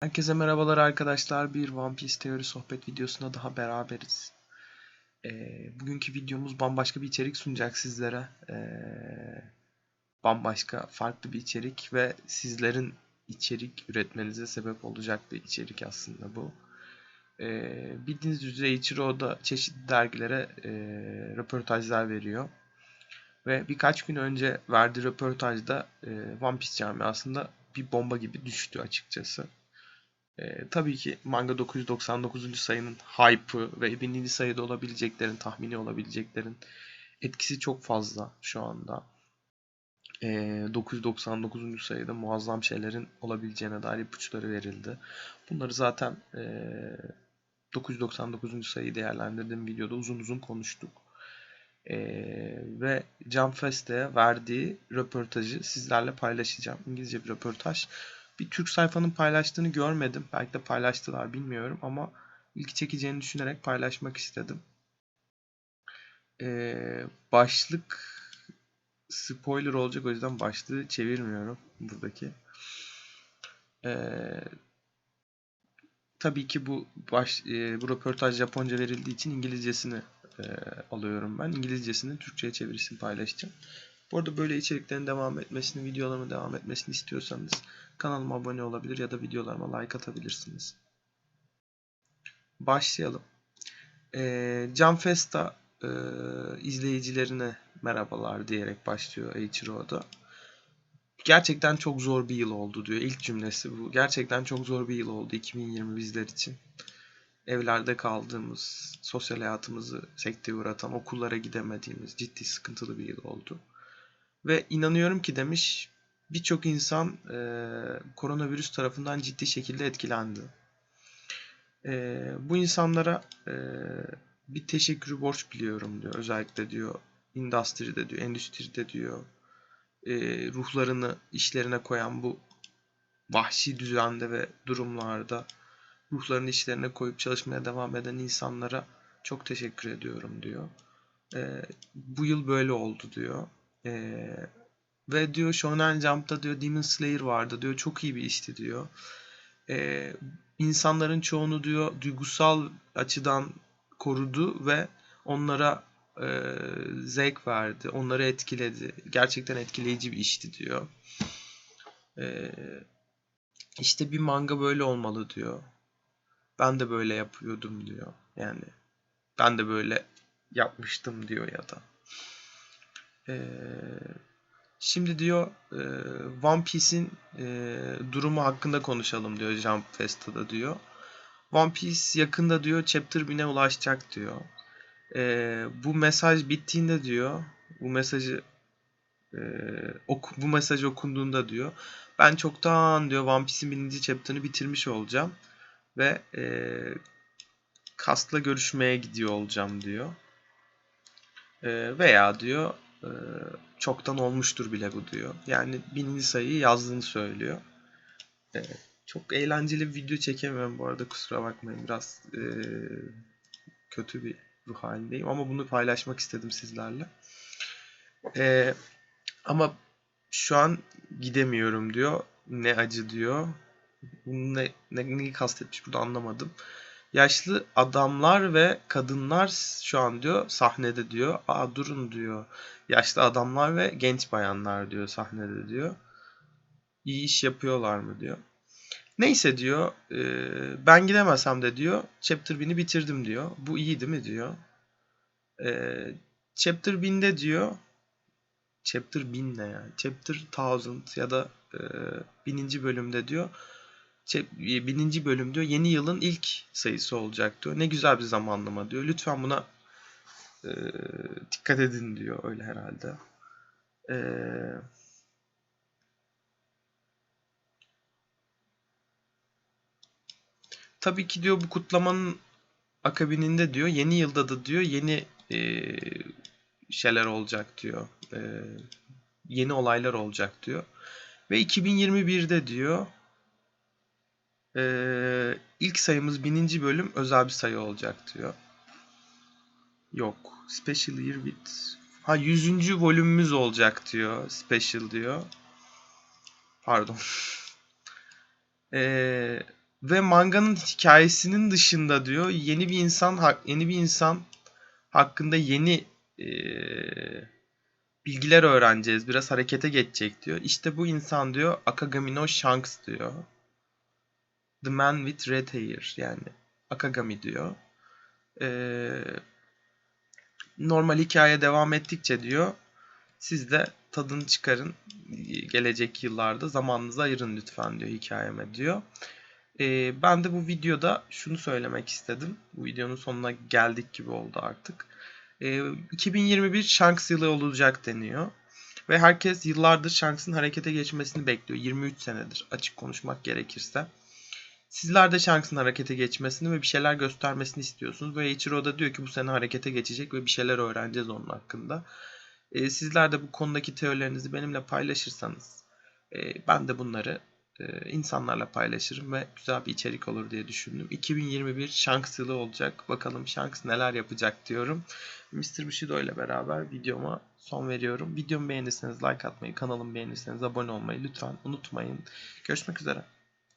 Herkese merhabalar arkadaşlar. Bir One Piece teori sohbet videosunda daha beraberiz. Ee, bugünkü videomuz bambaşka bir içerik sunacak sizlere. Ee, bambaşka, farklı bir içerik ve sizlerin içerik üretmenize sebep olacak bir içerik aslında bu. Ee, bildiğiniz üzere Ichiro da çeşitli dergilere e, röportajlar veriyor. Ve birkaç gün önce verdiği röportajda e, One Piece camiasında bir bomba gibi düştü açıkçası. Ee, tabii ki manga 999. sayının hype'ı ve 1000. sayıda olabileceklerin, tahmini olabileceklerin etkisi çok fazla şu anda. Ee, 999. sayıda muazzam şeylerin olabileceğine dair ipuçları verildi. Bunları zaten e, 999. sayıyı değerlendirdiğim videoda uzun uzun konuştuk. Ee, ve Can verdiği röportajı sizlerle paylaşacağım. İngilizce bir röportaj bir Türk sayfanın paylaştığını görmedim. Belki de paylaştılar bilmiyorum ama ilgi çekeceğini düşünerek paylaşmak istedim. Ee, başlık spoiler olacak o yüzden başlığı çevirmiyorum buradaki. Ee, tabii ki bu baş, e, bu röportaj Japonca verildiği için İngilizcesini e, alıyorum ben. İngilizcesini Türkçe'ye çevirisini paylaşacağım. Bu arada böyle içeriklerin devam etmesini, videolarımın devam etmesini istiyorsanız kanalıma abone olabilir ya da videolarıma like atabilirsiniz. Başlayalım. Ee, Can Festa e, izleyicilerine merhabalar diyerek başlıyor Eiichiro'da. Gerçekten çok zor bir yıl oldu diyor. İlk cümlesi bu. Gerçekten çok zor bir yıl oldu 2020 bizler için. Evlerde kaldığımız, sosyal hayatımızı sekteye uğratan, okullara gidemediğimiz ciddi sıkıntılı bir yıl oldu. Ve inanıyorum ki demiş birçok insan e, koronavirüs tarafından ciddi şekilde etkilendi. E, bu insanlara e, bir teşekkürü borç biliyorum diyor. Özellikle diyor endüstride diyor, endüstride diyor e, ruhlarını işlerine koyan bu vahşi düzende ve durumlarda ruhlarını işlerine koyup çalışmaya devam eden insanlara çok teşekkür ediyorum diyor. E, bu yıl böyle oldu diyor. E, ve diyor Shonen Jump'ta diyor Demon Slayer vardı diyor. Çok iyi bir işti diyor. Ee, insanların çoğunu diyor duygusal açıdan korudu ve onlara e, zevk verdi. Onları etkiledi. Gerçekten etkileyici bir işti diyor. Ee, işte bir manga böyle olmalı diyor. Ben de böyle yapıyordum diyor. Yani ben de böyle yapmıştım diyor ya da. Ee, Şimdi diyor e, One Piece'in e, durumu hakkında konuşalım diyor Jump Festa'da diyor. One Piece yakında diyor Chapter 1000'e ulaşacak diyor. E, bu mesaj bittiğinde diyor bu mesajı e, oku, bu mesaj okunduğunda diyor ben çoktan diyor One Piece'in birinci chapter'ını bitirmiş olacağım ve e, Kast'la görüşmeye gidiyor olacağım diyor. E, veya diyor e, çoktan olmuştur bile bu diyor. Yani bininci sayıyı yazdığını söylüyor. E, çok eğlenceli bir video çekemiyorum bu arada kusura bakmayın. Biraz e, kötü bir ruh halindeyim ama bunu paylaşmak istedim sizlerle. E, ama şu an gidemiyorum diyor. Ne acı diyor. Ne, ne, neyi kastetmiş burada anlamadım. Yaşlı adamlar ve kadınlar şu an diyor sahnede diyor. Aa durun diyor. Yaşlı adamlar ve genç bayanlar diyor sahnede diyor. İyi iş yapıyorlar mı diyor. Neyse diyor. E, ben gidemesem de diyor. Chapter 1000'i bitirdim diyor. Bu iyi değil mi diyor. E, chapter 1000'de diyor. Chapter 1000 ne yani? Chapter 1000 ya da e, 1000. bölümde diyor şey, bininci bölüm diyor yeni yılın ilk sayısı olacak diyor. Ne güzel bir zamanlama diyor. Lütfen buna e, dikkat edin diyor öyle herhalde. E, tabii ki diyor bu kutlamanın akabininde diyor yeni yılda da diyor yeni e, şeyler olacak diyor. E, yeni olaylar olacak diyor. Ve 2021'de diyor ee, ilk sayımız bininci bölüm özel bir sayı olacak diyor. Yok. Special Year with... Ha yüzüncü volümümüz olacak diyor. Special diyor. Pardon. ee, ve manganın hikayesinin dışında diyor yeni bir insan yeni bir insan hakkında yeni eee, bilgiler öğreneceğiz. Biraz harekete geçecek diyor. İşte bu insan diyor Akagami no Shanks diyor. The Man with Red Hair yani Akagami diyor. Eee, normal hikaye devam ettikçe diyor siz de tadını çıkarın gelecek yıllarda zamanınızı ayırın lütfen diyor hikayeme diyor. Ee, ben de bu videoda şunu söylemek istedim. Bu videonun sonuna geldik gibi oldu artık. Ee, 2021 Shanks yılı olacak deniyor. Ve herkes yıllardır Shanks'ın harekete geçmesini bekliyor. 23 senedir açık konuşmak gerekirse. Sizler de Shanks'ın harekete geçmesini ve bir şeyler göstermesini istiyorsunuz. Ve Eiichiro da diyor ki bu sene harekete geçecek ve bir şeyler öğreneceğiz onun hakkında. Ee, sizler de bu konudaki teorilerinizi benimle paylaşırsanız e, ben de bunları e, insanlarla paylaşırım ve güzel bir içerik olur diye düşündüm. 2021 Shanks yılı olacak. Bakalım Shanks neler yapacak diyorum. Mr. Bushido ile beraber videoma son veriyorum. Videomu beğenirseniz like atmayı, kanalımı beğenirseniz abone olmayı lütfen unutmayın. Görüşmek üzere.